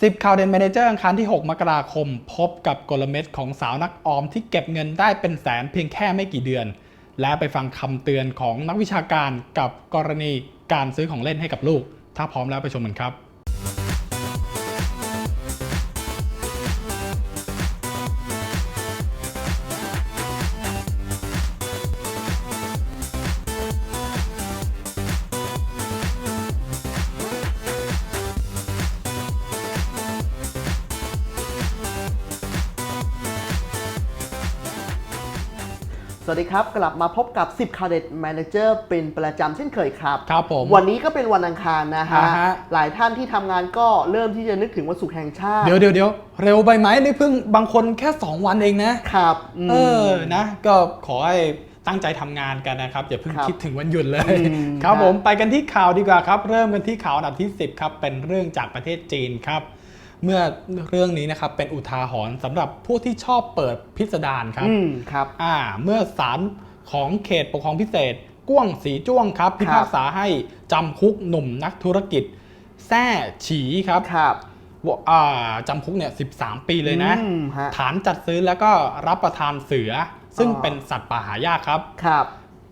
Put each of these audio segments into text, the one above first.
10ข่าวเด่นแมเนเจอร์อังคารที่ 6 มกราคม พบกับกลเม็ดของสาวนักออมที่เก็บเงินได้เป็นแสนเพียงแค่ไม่กี่เดือน และไปฟังคำเตือนของนักวิชาการกับกรณีการซื้อของเล่นให้กับลูก ถ้าพร้อมแล้วไปชมกันครับ สวัสดีครับ กลับมาพบกับ 10 c a d e t Manager เป็นประจำเช่นเคยครับ ครับผม วันนี้ก็เป็นวันอังคารนะฮะ อ่าฮะ หลายท่านที่ทำงานก็เริ่มที่จะนึกถึงวันศุกร์แห่งชาติเดี๋ยวเดี๋ยวเดี๋ยวเร็วไปไหมนี่เพิ่งบางคนแค่ 2 วันเองนะครับม เออนะ ก็ขอให้ตั้งใจทำงานกันนะครับ อย่าเพิ่งครับคิดถึงวันหยุดเลย อืมครับครับ ผมไปกันที่ข่าวดีกว่าครับ เริ่มกันที่ข่าวอันดับที่ 10 ครับ เป็นเรื่องจากประเทศจีนครับ เมื่อเรื่องนี้นะครับเป็นอุทาหรณ์สำหรับผู้ที่ชอบเปิดพิสดารครับอืมครับ อ่าเมื่อศาลของเขตปกครองพิเศษก้วงสีจ้วงครับ พิพากษาให้จำคุกหนุ่มนักธุรกิจแซ่ฉีครับครับว่าอ่าจำคุกเนี่ย13 ปีเลยนะ อืมฮะ ฐานจัดซื้อแล้วก็รับประทานเสือ ซึ่งอ๋อ เป็นสัตว์ป่าหายากครับ ครับ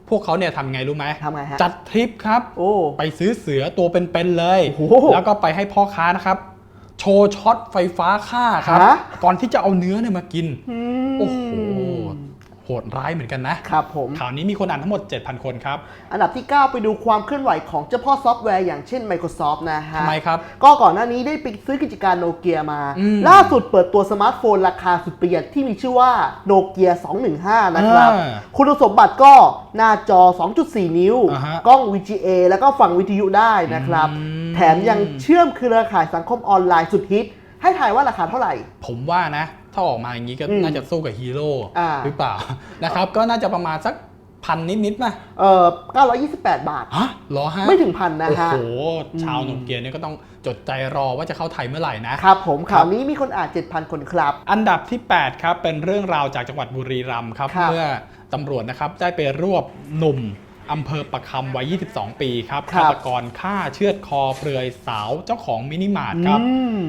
พวกเขาเนี่ยทำไงรู้ไหมทำไงฮะจัดทริปครับ โอ้ ไปซื้อเสือตัวเป็นๆเลย โอ้โห แล้วก็ไปให้พ่อค้านะครับ โชว์ช็อตไฟฟ้าฆ่าครับ ฮะ ก่อนที่จะเอาเนื้อเนี่ยมากินอืมโอ้โห โหดร้ายเหมือนกันนะ ครับผม ข่าวนี้มีคนอ่านทั้งหมด 7,000 คนครับ อันดับที่ 9 ไปดูความเคลื่อนไหวของเจ้าพ่อซอฟต์แวร์อย่างเช่น Microsoft นะฮะทำไมครับก็ก่อนหน้านี้ได้ไปซื้อกิจการโนเกียมา อืมล่าสุดเปิดตัวสมาร์ทโฟนราคาสุดประหยัดที่มีชื่อว่าโนเกีย215 นะครับ อ่าคุณสมบัติก็หน้าจอ 2.4 นิ้ว อ่าฮะกล้อง VGA แล้วก็ฟังวิทยุได้นะครับ อืมแถมยังเชื่อมเครือข่ายสังคมออนไลน์สุดฮิต ให้ถ่ายว่าราคาเท่าไหร่ ผมว่านะ ถ้าออกมาอย่างนี้ก็อืมน่าจะสู้กับฮีโร่อ่าหรือเปล่านะครับ ก็น่าจะประมาณสักพันนิดๆป่ะเอ่อ928 บาทฮะเหรอฮะไม่ถึงพันนะโอ้ฮะโห ชาวโนเกียเนี่ยก็ต้องจดใจรอว่าจะเข้าไทยเมื่อไหร่นะ ครับผมข่าวนี้มีคนอ่าน 7,000 คนครับ อันดับที่ 8 ครับ เป็นเรื่องราวจากจังหวัดบุรีรัมย์ครับครับเมื่อตำรวจนะครับได้ไปรวบหนุ่ม อำเภอประคำวัย 22 ปีครับครัฆาบ ตกรฆ่าเชือดคอเปลือยสาวเจ้าของมินิมาร์ทครับ อืม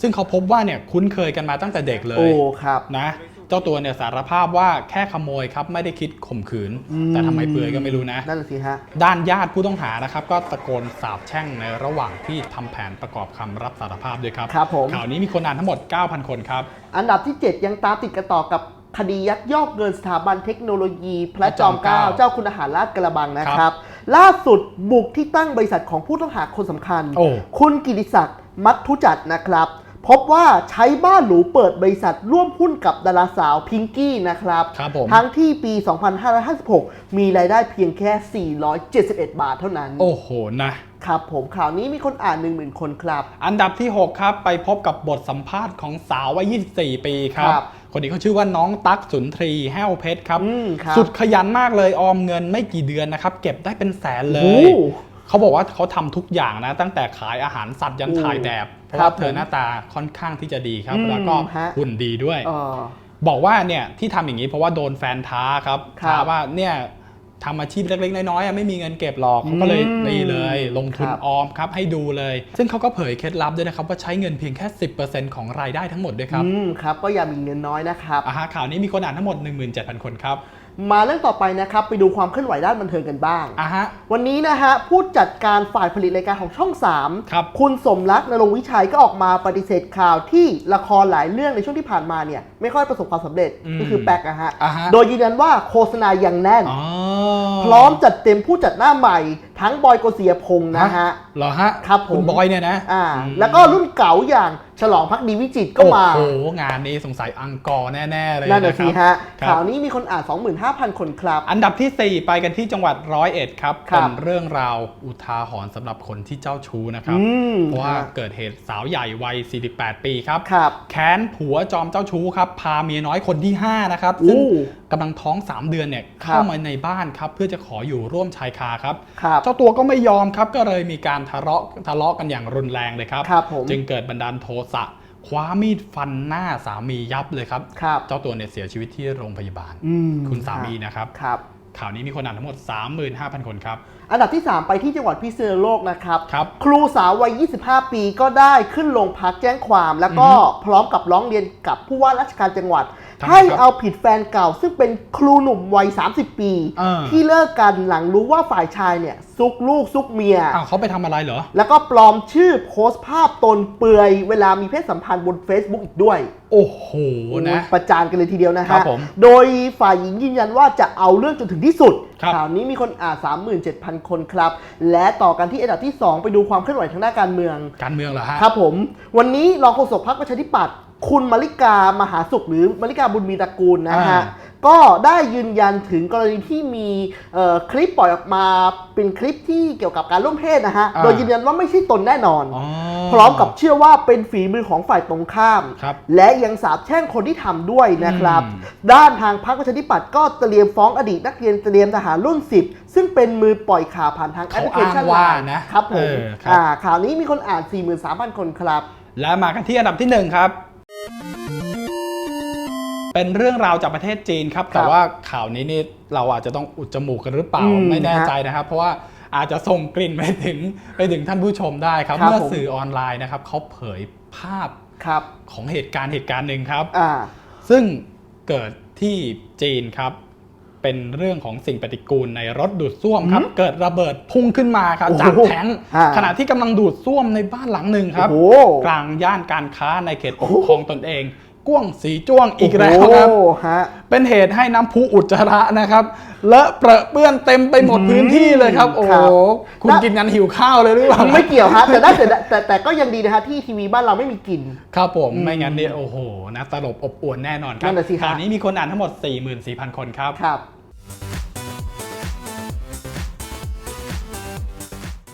ซึ่งเขาพบว่าเนี่ยคุ้นเคยกันมาตั้งแต่เด็กเลโอ้ยครับ นะ เจ้าตัวเนี่ยสารภาพว่าแค่ขโมยครับไม่ได้คิดข่มขืน อืม แต่ทำไมเปลือยก็ไม่รู้นะ นั่นนะสิฮะ ด้านญาติผู้ต้องหานะครับ ก็ตะโกนสาบแช่งในระหว่างที่ทำแผนประกอบคำรับสารภาพด้วยครับครับผม ข่าวนี้มีคนอ่านทั้งหมด 9,000 คนครับ อันดับที่ 7 ยังตามติดกันต่อกับ คดียักยอกเงินสถาบันเทคโนโลยี พระจอมเกล้าพระจอมเกล้าเจ้าคุณอาหารราชกระบังนะคครัรับบล่าสุดบุกที่ตั้งบริษัทของผู้ต้องหาคนสำคัญโอ้คุณกิติศักดิ์มัทุจัดนะครับ พบว่าใช้บ้านหรูเปิดบริษัทร่วมหุ้นกับดาราสาวพิงกี้นะครับ ครับผม ทั้งที่ปี 2556 มีรายได้เพียงแค่ 471 บาทเท่านั้น โอ้โหนะ ครับผมข่าวนี้มีคนอ่าน 10,000 คนครับ อันดับที่ 6 ครับ ไปพบกับบทสัมภาษณ์ของสาววัย 24 ปีครับ ครับคนนี้เขาชื่อว่าน้องตั๊กสุนทรีแห้วเพชรครับ อืมครับสุดขยันมากเลยออมเงินไม่กี่เดือนนะครับ เก็บได้เป็นแสนเลโอ้ย โห เขาบอกว่าเขาทำทุกอย่างนะ ตั้งแต่ขายอาหารสัตว์ยันโอ้ถ่ายแบบเพราะครัว่าบเธอหน้าตาค่อนข้างที่จะดีครับอืมแล้วก็ฮะหุ่นดีด้วยเออบอกว่าเนี่ยที่ทำอย่างนี้เพราะว่าโดนแฟนท้าครับครับท้าว่าเนี่ยทำอาชีพเล็กๆ น้อยๆอะไม่มีเงินเก็บหรอกเขาก็เลยอืมนี่เลย ลงทุนครับออมครับให้ดูเลย ซึ่งเขาก็เผยเคล็ดลับด้วยนะครับ ว่าใช้เงินเพียงแค่ 10%ของรายได้ทั้งหมดด้วยครับอืมครับ ก็อย่ามีเงินน้อยนะครับอาฮะข่าวนี้มีคนอ่านทั้งหมด 17,000 คนครับ มาเรื่องต่อไปนะครับ ไปดูความเคลื่อนไหวด้านบันเทิงกันบ้างอาฮะ วันนี้นะฮะผู้จัดการฝ่ายผลิตรายการของช่อง 3 ครับคุณสมรักนรงค์วิชัยก็ออกมาปฏิเสธข่าวที่ละครหลายเรื่องในช่วงที่ผ่านมาเนี่ยไม่ค่อยประสบความสำเร็จอืมก็คือแป๊กอะฮะ อ่าฮะ โดยยืนยันว่าโฆษณายังแน่น อ๋อ พร้อมจัดเต็มผู้จัดหน้าใหม่ ทั้งบอยโกเสียพงษ์นะฮะ เหรอฮะครับผมคุณบอยเนี่ยนะอ่าอืมแล้วก็รุ่นเก่าอย่างฉลองพักดีวิจิตรก็มา โอ้โห งานนี้สงสัยอังกอร์แน่ ๆ เลยนั่นน่ะนะคสิรับฮะครับข่าวนี้มีคนอ่าน 25,000 คนครับ อันดับที่ 4 ไปกันที่จังหวัดร้อยเอ็ดครับ ครัเป็บนเรื่องราวอุทาหรณ์สำหรับคนที่เจ้าชู้นะครับ อืมเพราะว่าฮะ เกิดเหตุสาวใหญ่วัย 48 ปีครับ ครับ แค้นผัวจอมเจ้าชู้ครับ พาเมียน้อยคนที่ 5 นะครับอู้ซึ่งกำลังท้อง 3 เดือนเนี่ยครับเข้ามาในบ้านครับ เพื่อจะขออยู่ร่วมชายคาครับ ครับ เจ้าตัวก็ไม่ยอมครับก็เลยมีการทะเลาะทะเลาะกันอย่างรุนแรงเลยครับ ครับผมจึงเกิดบันดาลโทสะคว้ามีดฟันหน้าสามียับเลยครับ ครับ เจ้าตัวเนี่ยเสียชีวิตที่โรงพยาบาล อืมคุณสามีนะครับ ครับ ข่าวนี้มีคนอ่านทั้งหมด 35,000 คนครับ อันดับที่ 3 ไปที่จังหวัดพิษณุโลกนะครับ ครับ ครูสาววัย 25 ปีก็ได้ขึ้นโรงพักแจ้งความ แล้วก็พร้อมกับร้องเรียนกับผู้ว่าราชการจังหวัดทำไม ให้ครับเอาผิดแฟนเก่า ซึ่งเป็นครูหนุ่มวัย 30 ปีเออที่เลิกกันหลังรู้ว่าฝ่ายชายเนี่ย ซุกลูกซุกเมียอ้าวเขาไปทำอะไรเหรอ แล้วก็ปลอมชื่อโพสต์ภาพตนเปลือย เวลามีเพศสัมพันธ์บน Facebook อีกด้วย โอ้โหนะประจานกันเลยทีเดียวนะครัฮะบผมโดยฝ่ายหญิงยืนยันว่าจะเอาเรื่องจนถึงที่สุดครับข่าวนี้มีคนอ่าน37,000 คนครับ และต่อกันที่อันดับที่ 2 ไปดูความเคลื่อนไหวทางด้านการเมือง การเมืองเหรอฮะครับผม วันนี้รองโฆษกพรรคประชาธิปัตย์ คุณมาริกามหาสุขหรือมาริกาบุญมีตระกูลนะฮะ อ่า ก็ได้ยืนยันถึงกรณีที่มีเอ่อคลิปปล่อยออกมาเป็นคลิปที่เกี่ยวกับการร่วมเพศนะฮะ อ่า โดยยืนยันว่าไม่ใช่ตนแน่นอน อ๋อ พร้อมกับเชื่อว่าเป็นฝีมือของฝ่ายตรงข้าม ครับและยังสาบแช่งคนที่ทำด้วยนะครับ อืม ด้านทางพรรคประชาธิปัตย์ก็เตรียมฟ้องอดีตนักเรียนเตรียมทหารรุ่น 10 ซึ่งเป็นมือปล่อยข่าวผ่านทางแอปพลิเคชันเขาอ้างไลว่าน์นะครับผมเออครับ อ่าข่าวนี้มีคนอ่าน 43,000 คนครับ และมากันที่อันดับที่หนึ่งครับ เป็นเรื่องราวจากประเทศจีนครับ แต่ว่าข่าวนี้นี่เราอาจจะต้องอุดจมูกกันหรือเปล่าอืมไม่แน่ใจนะครับ เพราะว่าอาจจะส่งกลิ่นไปถึงไปถึงท่านผู้ชมได้ครับ ครับเมื่อผม สื่อออนไลน์นะครับเขาเผยภาพครับของเหตุการณ์เหตุการณ์หนึ่งครับ อ่า ซึ่งเกิดที่จีนครับ เป็นเรื่องของสิ่งปฏิกูลในรถดูดซ่วมครับอืมเกิดระเบิดพุ่งขึ้นมาครับโอ้โหจากแท้งอ่าขณะที่กำลังดูดซ่วมในบ้านหลังหนึ่งครับโอ้โหกลางย่านการค้าในเขตปโอ้กโหครองตนเอง ก้วงสีจ้วงอีกแล้วครับโอ้โหฮะเป็นเหตุให้น้ำพุอุจจาระนะครับเลอะเปรอะเปื้อนเต็มไปหมดอืมพื้นที่เลยครับ โอ้ครัโหบคุณน่ากินกันหิวข้าวเลยหรือเปล่าไม่เกี่ยวฮะแต่ได้แต่แต่แต่ก็ยังดีนะฮะที่ทีวีบ้านเราไม่มีกลิ่นครับผมไม่งั้นเนี่ยโอ้โหนะตลบอบอวนแน่นอนครันั่นน่ะสิฮะข่าวนี้มีคนอ่านทั้งหมด 44,000 คนครับ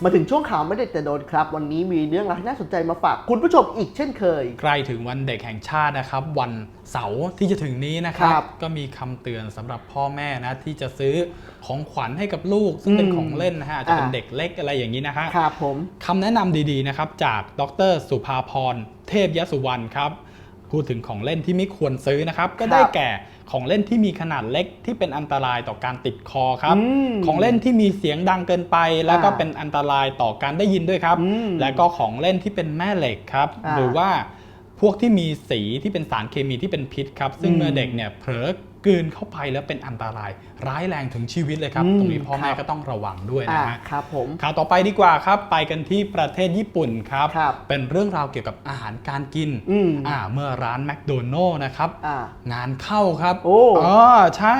มาถึงช่วงข่าวไม่เด็ดแต่โดนครับ วันนี้มีเรื่องราวที่น่าสนใจมาฝากคุณผู้ชมอีกเช่นเคย ใกล้ถึงวันเด็กแห่งชาตินะครับ วันเสาร์ที่จะถึงนี้นะครับ ครับก็มีคำเตือนสำหรับพ่อแม่นะที่จะซื้อของขวัญให้กับลูก ซึ่งเป็นอืมของเล่นนะฮะอาจจะเป็นอ่า เด็กเล็กอะไรอย่างนี้นะฮะครับผม คำแนะนำดีๆนะครับจากดรสุภาพรเทพยสุวรรณครับ พูดถึงของเล่นที่ไม่ควรซื้อนะครับ ก็ได้แก่ของเล่นที่มีขนาดเล็กที่เป็นอันตรายต่อการติดคอครับอืมของเล่นที่มีเสียงดังเกินไป แล้วก็อ่าเป็นอันตรายต่อการได้ยินด้วยครับอืมและก็ของเล่นที่เป็นแม่เหล็กครับอ่าหรือว่าพวกที่มีสีที่เป็นสารเคมีที่เป็นพิษครับ ซึ่งอืมเมื่อเด็กเนี่ยเผลอ กลืนเข้าไปแล้วเป็นอันตรายร้ายแรงถึงชีวิตเลยครับ อืมตรงนี้พ่อแม่ครับ ก็ต้องระวังด้วยอ่านะฮะครับผม ข่าวต่อไปดีกว่าครับ ไปกันที่ประเทศญี่ปุ่นครับ ครับเป็นเรื่องราวเกี่ยวกับอาหารการกินอืม อ่าเมื่อร้านแมคโดนัลล์นะครับ อ่า งานเข้าครับโอ้อ๋อใช่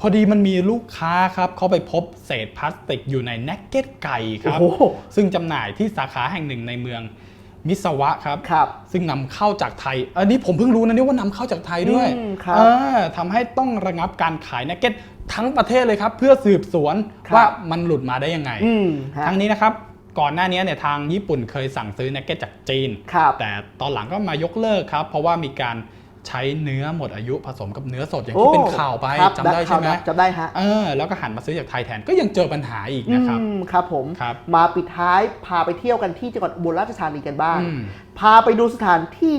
พอดีมันมีลูกค้าครับ เขาไปพบเศษพลาสติกอยู่ในแน็กเก็ตไก่ครับ โอ้โหซึ่งจำหน่ายที่สาขาแห่งหนึ่งในเมือง มิสวะครับ ครับ ซึ่งนำเข้าจากไทย อันนี้ผมเพิ่งรู้นะเนี่ยว่านำเข้าจากไทยด้วยอืมครับเออทำให้ต้องระงับการขายแน็กเก็ตทั้งประเทศเลยครับ เพื่อสืบสวนครับ ว่ามันหลุดมาได้ยังไง อืมฮะทั้งนี้นะครับ ก่อนหน้านี้เนี่ยทางญี่ปุ่นเคยสั่งซื้อแน็กเก็ตจากจีน ครับ แต่ตอนหลังก็มายกเลิกครับ เพราะว่ามีการ ใช้เนื้อหมดอายุผสมกับเนื้อสดอย่างโอ้ที่เป็นข่าวไปครับจำได้ใช่ไหมจำได้ฮะเออแล้วก็หันมาซื้อจากไทยแทนก็ยังเจอปัญหาอีกนะครับอืมครับผมครับมาปิดท้ายพาไปเที่ยวกันที่จังหวัดอุบลราชธานีกันบ้างอืมพาไปดูสถานที่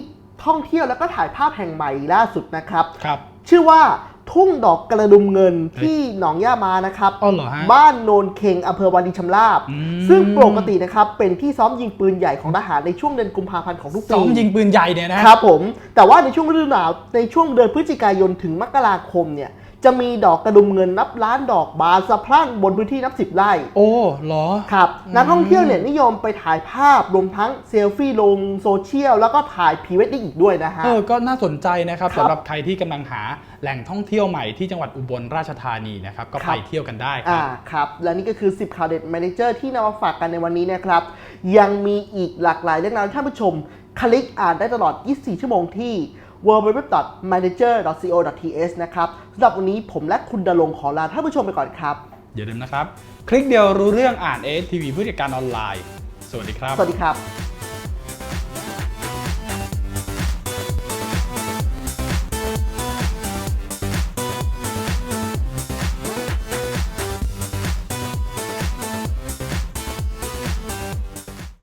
ท่องเที่ยวแล้วก็ถ่ายภาพแห่งใหม่ล่าสุดนะครับครับชื่อว่า ทุ่งดอกกระดุมเงินที่หนองย่ามานะครับ อ๋อเหรอฮะ บ้านโนนเคงอำเภอวารินชำราบ อืม ซึ่งปกตินะครับ เป็นที่ซ้อมยิงปืนใหญ่ของทหารในช่วงเดือนกุมภาพันธ์ของทุกปีซ้อมยิงปืนใหญ่เนี่ยนะ ครับผม แต่ว่าในช่วงฤดูหนาวในช่วงเดือนพฤศจิกายนถึงมกราคมเนี่ย จะมีดอกกระดุมเงินนับล้านดอกบานสะพรั่งบนพื้นที่นับสิบไร่ โอ้เหรอ ครับ นักท่องเที่ยวเนี่ยนิยมไปถ่ายภาพรวมทั้งเซลฟี่ลงโซเชียล แล้วก็ถ่ายพรีเวดดิ้งอีกด้วยนะฮะ เออ ก็น่าสนใจนะครับครับสำหรับใครที่กำลังหาแหล่งท่องเที่ยวใหม่ที่จังหวัดอุบลราชธานีนะครับ ก็ครัไปบเที่ยวกันได้คอ่ารับครับ และนี่ก็คือ 10ข่าวเด็ด Manager ที่นำมาฝากกันในวันนี้นะครับ ยังมีอีกหลากหลายเรื่องราวให้ท่านผู้ชม คลิกอ่านได้ตลอด 24 ชั่วโมงที่ www.manager.co.th นะครับสำหรับวันนี้ผมและคุณดลงค์ขอลาท่านผู้ชมไปก่อนครับอย่าลืมนะครับ คลิกเดียวรู้เรื่องอ่านเอสทีวีผู้จัดการออนไลน์ สวัสดีครับ สวัสดีครับ